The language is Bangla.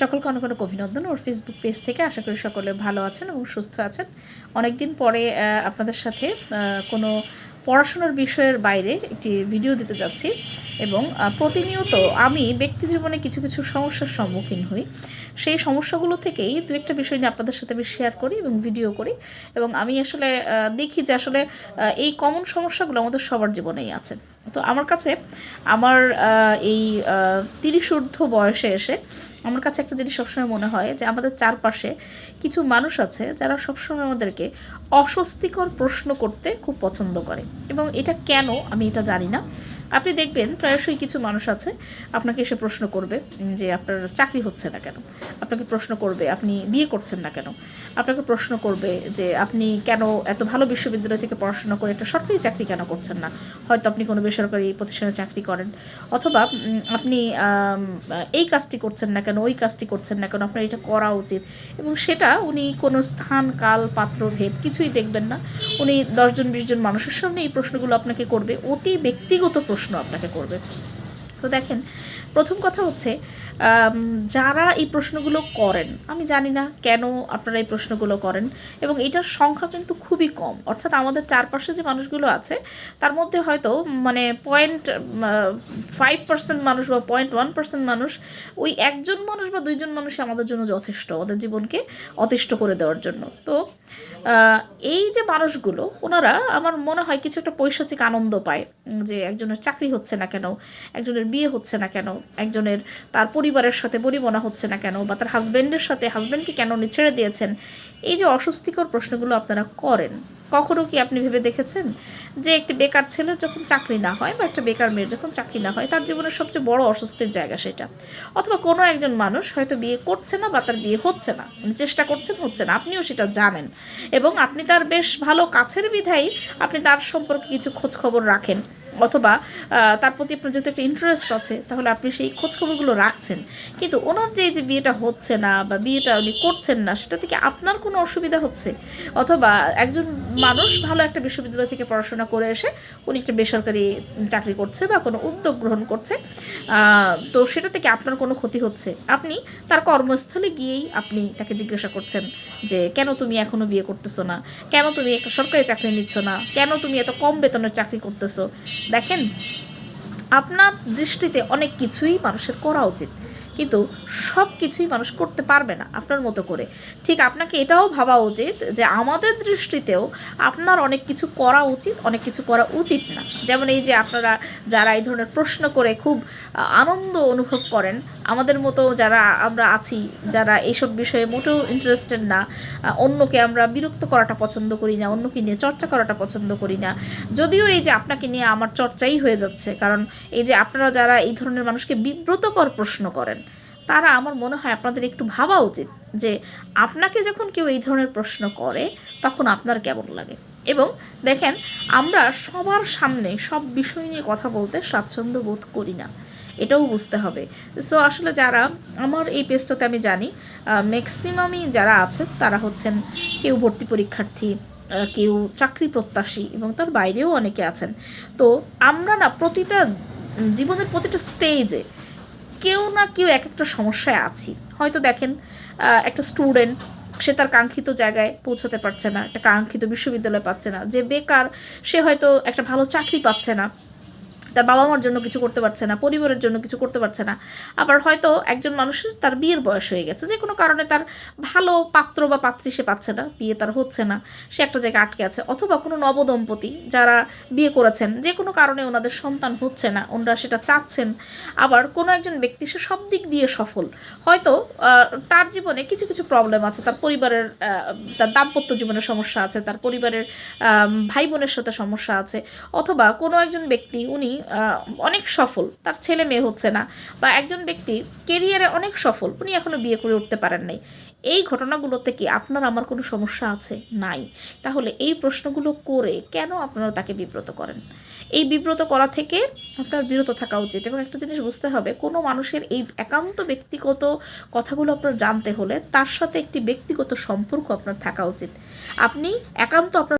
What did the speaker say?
সকলকে অনেক অনেক অভিনন্দন ওর ফেসবুক পেজ থেকে। আশা করি সকলে ভালো আছেন এবং সুস্থ আছেন। অনেক দিন পরে আপনাদের সাথে কোনো পড়াশোনার বিষয়ের বাইরে একটি ভিডিও দিতে যাচ্ছি এবং প্রতিনিয়ত আমি ব্যক্তি জীবনে কিছু কিছু সমস্যার সম্মুখীন হই। সেই সমস্যাগুলো থেকেই দু একটা বিষয় নিয়ে আপনাদের সাথে আমি শেয়ার করি এবং ভিডিও করি এবং আমি আসলে দেখি যে আসলে এই কমন সমস্যাগুলো আমাদের সবার জীবনেই আছে। তো আমার কাছে আমার এই তিরিশ ঊর্ধ্ব বয়সে এসে আমার কাছে একটা জিনিস সবসময় মনে হয় যে আমাদের চারপাশে কিছু মানুষ আছে যারা সবসময় আমাদেরকে অস্বস্তিকর প্রশ্ন করতে খুব পছন্দ করে। এবং এটা কেন আমি এটা জানি না। আপনি দেখবেন প্রায়শই কিছু মানুষ আছে, আপনাকে এসে প্রশ্ন করবে যে আপনার চাকরি হচ্ছে না কেন? আপনাকে প্রশ্ন করবে, আপনি বিয়ে করছেন না কেন? আপনাকে প্রশ্ন করবে যে আপনি কেন এত ভালো বিশ্ববিদ্যালয় থেকে পড়াশোনা করে একটা সরকারি চাকরি কেন করছেন না? হয়তো আপনি কোনো বেসরকারি প্রতিষ্ঠানে চাকরি করেন, অথবা আপনি এই কাজটি করছেন না কেন, ওই কাজটি করছেন না কেন, আপনার এটা করা উচিত। এবং সেটা উনি কোনো স্থান, কাল, পাত্র, ভেদ কিছুই দেখবেন না। উনি দশজন, বিশজন মানুষের সামনে এই প্রশ্নগুলো আপনাকে করবে। অতি ব্যক্তিগত প্রশ্ন আপনাকে করবে। তো দেখেন, প্রথম কথা হচ্ছে যারা এই প্রশ্নগুলো করেন, আমি জানি না কেন আপনারা এই প্রশ্নগুলো করেন, এবং এটার সংখ্যা কিন্তু খুবই কম। অর্থাৎ আমাদের চারপাশে যে মানুষগুলো আছে, তার মধ্যে হয়তো মানে পয়েন্ট ফাইভ পার্সেন্ট মানুষ বা পয়েন্ট ওয়ান পার্সেন্ট মানুষ, ওই একজন মানুষ বা দুইজন মানুষই আমাদের জন্য যথেষ্ট আমাদের জীবনকে অতিষ্ঠ করে দেওয়ার জন্য। তো এই যে মানুষগুলো, ওনারা আমার মনে হয় কিছু একটা পৈশাচিক আনন্দ পায় যে একজনের চাকরি হচ্ছে না কেন, একজনের বিয়ে হচ্ছে না কেন, একজনের তার পরিবারের সাথে বনিবনা হচ্ছে না কেন, বা তার হাজব্যান্ডের সাথে হাজব্যান্ডকে কেন ছেড়ে দিয়েছেন, এই যে অস্বস্তিকর প্রশ্নগুলো আপনারা করেন কখনো কি আপনি ভেবে দেখেছেন যে একটি বেকার ছেলের যখন চাকরি না হয় বা একটা বেকার মেয়ের যখন চাকরি না হয়, তার জীবনের সবচেয়ে বড় অস্বস্তির জায়গা সেটা? অথবা কোনো একজন মানুষ হয়তো বিয়ে করছে না বা তার বিয়ে হচ্ছে না উনি চেষ্টা করছেন হচ্ছে না, আপনিও সেটা জানেন এবং আপনি তার বেশ ভালো কাছের বিধায়, আপনি তার সম্পর্কে কিছু খোঁজ খবর রাখেন। অথবা তার প্রতি আপনার যেহেতু একটা ইন্টারেস্ট আছে, তাহলে আপনি সেই খোঁজখবরগুলো রাখছেন। কিন্তু ওনার যে যে বিয়েটা হচ্ছে না বা বিয়েটা উনি করছেন না, সেটা থেকে আপনার কোনো অসুবিধা হচ্ছে? অথবা একজন মানুষ ভালো একটা বিশ্ববিদ্যালয় থেকে পড়াশোনা করে এসে উনি একটা বেসরকারি চাকরি করছে বা কোনো উদ্যোগ গ্রহণ করছে তো সেটা থেকে আপনার কোনো ক্ষতি হচ্ছে? আপনি তার কর্মস্থলে গিয়েই আপনি তাকে জিজ্ঞাসা করছেন যে, কেন তুমি এখনও বিয়ে করতেছো না? কেন তুমি একটা সরকারি চাকরি নিচ্ছ না? কেন তুমি এত কম বেতনের চাকরি করতেছো? দেখেন আপনার দৃষ্টিতে অনেক কিছুই মানুষের করা উচিত। কিন্তু সব কিছুই মানুষ করতে পারবে না আপনার মতো করে। ঠিক আপনাকে এটাও ভাবা উচিত যে আমাদের দৃষ্টিতেও আপনার অনেক কিছু করা উচিত, অনেক কিছু করা উচিত না। যেমন এই যে আপনারা যারা এই ধরনের প্রশ্ন করে খুব আনন্দ অনুভব করেন, আমাদের মতো যারা আমরা আছি, যারা এইসব বিষয়ে মোটেও ইন্টারেস্টেড না অন্যকে আমরা বিরক্ত করাটা পছন্দ করি না, অন্যকে নিয়ে চর্চা করাটা পছন্দ করি না। যদিও এই যে আপনাকে নিয়ে আমার চর্চাই হয়ে যাচ্ছে, কারণ এই যে আপনারা যারা এই ধরনের মানুষকে বিব্রতকর প্রশ্ন করেন তারা আমার মনে হয় আপনাদের একটু ভাবা উচিত যে আপনাকে যখন কেউ এই ধরনের প্রশ্ন করে, তখন আপনার কেমন লাগে? এবং দেখেন, আমরা সবার সামনে সব বিষয় নিয়ে কথা বলতে স্বাচ্ছন্দ্য বোধ করি না। এটাও বুঝতে হবে। সো আসলে যারা আমার এই পেজটাতে আমি জানি ম্যাক্সিমামই যারা আছেন, তারা হচ্ছেন কেউ ভর্তি পরীক্ষার্থী কেউ চাকরি প্রত্যাশী এবং তার বাইরেও অনেকে আছেন। তো আমরা না প্রতিটা জীবনের প্রতিটা স্টেজে কেউ না কেউ এক একটা সমস্যায় আছি। হয়তো দেখেন একটা স্টুডেন্ট সে তার কাঙ্ক্ষিত জায়গায় পৌঁছাতে পারছে না, একটা কাঙ্ক্ষিত বিশ্ববিদ্যালয় পাচ্ছে না, যে বেকার সে হয়তো একটা ভালো চাকরি পাচ্ছে না। তার বাবা মার জন্য কিছু করতে পারছে না, পরিবারের জন্য কিছু করতে পারছে না। আবার হয়তো একজন মানুষের তার বিয়ের বয়স হয়ে গেছে, যে কোনো কারণে তার ভালো পাত্র বা পাত্রী সে পাচ্ছে না, বিয়ে তার হচ্ছে না, সে একটা জায়গায় আটকে আছে। অথবা কোনো নবদম্পতি যারা বিয়ে করেছেন, যে কোনো কারণে ওনাদের সন্তান হচ্ছে না, ওনারা সেটা চাচ্ছেন। আবার কোনো একজন ব্যক্তি সে সব দিক দিয়ে সফল। হয়তো তার জীবনে কিছু কিছু প্রবলেম আছে, তার পরিবারের তার দাম্পত্য জীবনে সমস্যা আছে, তার পরিবারের ভাই বোনের সাথে সমস্যা আছে। অথবা কোনো একজন ব্যক্তি, উনি অনেক সফল। তার ছেলে মেয়ে হচ্ছে না। বা একজন ব্যক্তি কেরিয়ারে অনেক সফল, উনি এখনও বিয়ে করে উঠতে পারেন নাই। এই ঘটনাগুলোতে কি আপনার আমার কোনো সমস্যা আছে? নাই। তাহলে এই প্রশ্নগুলো করে কেন আপনারা তাকে বিব্রত করেন? এই বিব্রত করা থেকে আপনার বিরত থাকা উচিত এবং একটা জিনিস বুঝতে হবে, কোনো মানুষের এই একান্ত ব্যক্তিগত কথাগুলো আপনার জানতে হলে তার সাথে একটি ব্যক্তিগত সম্পর্ক আপনার থাকা উচিত। আপনি একান্ত আপনার